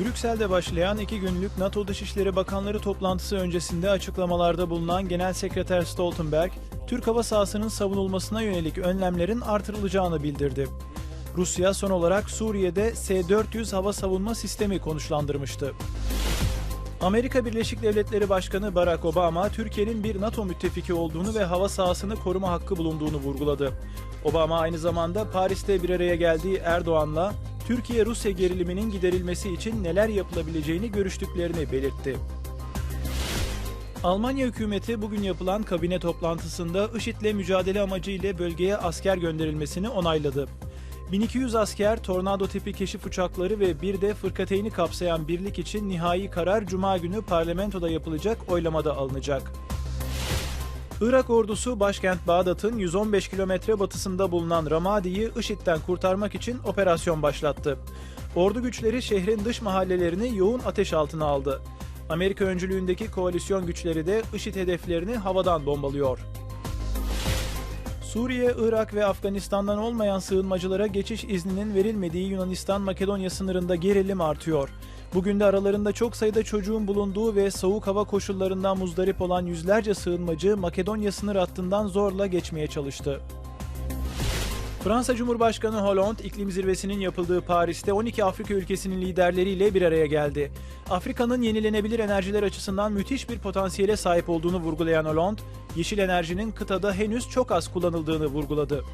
Brüksel'de başlayan iki günlük NATO Dışişleri Bakanları toplantısı öncesinde açıklamalarda bulunan Genel Sekreter Stoltenberg, Türk hava sahasının savunulmasına yönelik önlemlerin artırılacağını bildirdi. Rusya son olarak Suriye'de S-400 hava savunma sistemi konuşlandırmıştı. Amerika Birleşik Devletleri Başkanı Barack Obama, Türkiye'nin bir NATO müttefiki olduğunu ve hava sahasını koruma hakkı bulunduğunu vurguladı. Obama aynı zamanda Paris'te bir araya geldiği Erdoğan'la Türkiye-Rusya geriliminin giderilmesi için neler yapılabileceğini görüştüklerini belirtti. Almanya hükümeti bugün yapılan kabine toplantısında IŞİD'le mücadele amacıyla bölgeye asker gönderilmesini onayladı. 1200 asker, tornado tipi keşif uçakları ve bir de fırkateyni kapsayan birlik için nihai karar Cuma günü parlamentoda yapılacak oylamada alınacak. Irak ordusu başkent Bağdat'ın 115 kilometre batısında bulunan Ramadi'yi IŞİD'den kurtarmak için operasyon başlattı. Ordu güçleri şehrin dış mahallelerini yoğun ateş altına aldı. Amerika öncülüğündeki koalisyon güçleri de IŞİD hedeflerini havadan bombalıyor. Suriye, Irak ve Afganistan'dan olmayan sığınmacılara geçiş izninin verilmediği Yunanistan-Makedonya sınırında gerilim artıyor. Bugün de aralarında çok sayıda çocuğun bulunduğu ve soğuk hava koşullarından muzdarip olan yüzlerce sığınmacı Makedonya sınır hattından zorla geçmeye çalıştı. Fransa Cumhurbaşkanı Hollande iklim zirvesinin yapıldığı Paris'te 12 Afrika ülkesinin liderleriyle bir araya geldi. Afrika'nın yenilenebilir enerjiler açısından müthiş bir potansiyele sahip olduğunu vurgulayan Hollande, yeşil enerjinin kıtada henüz çok az kullanıldığını vurguladı.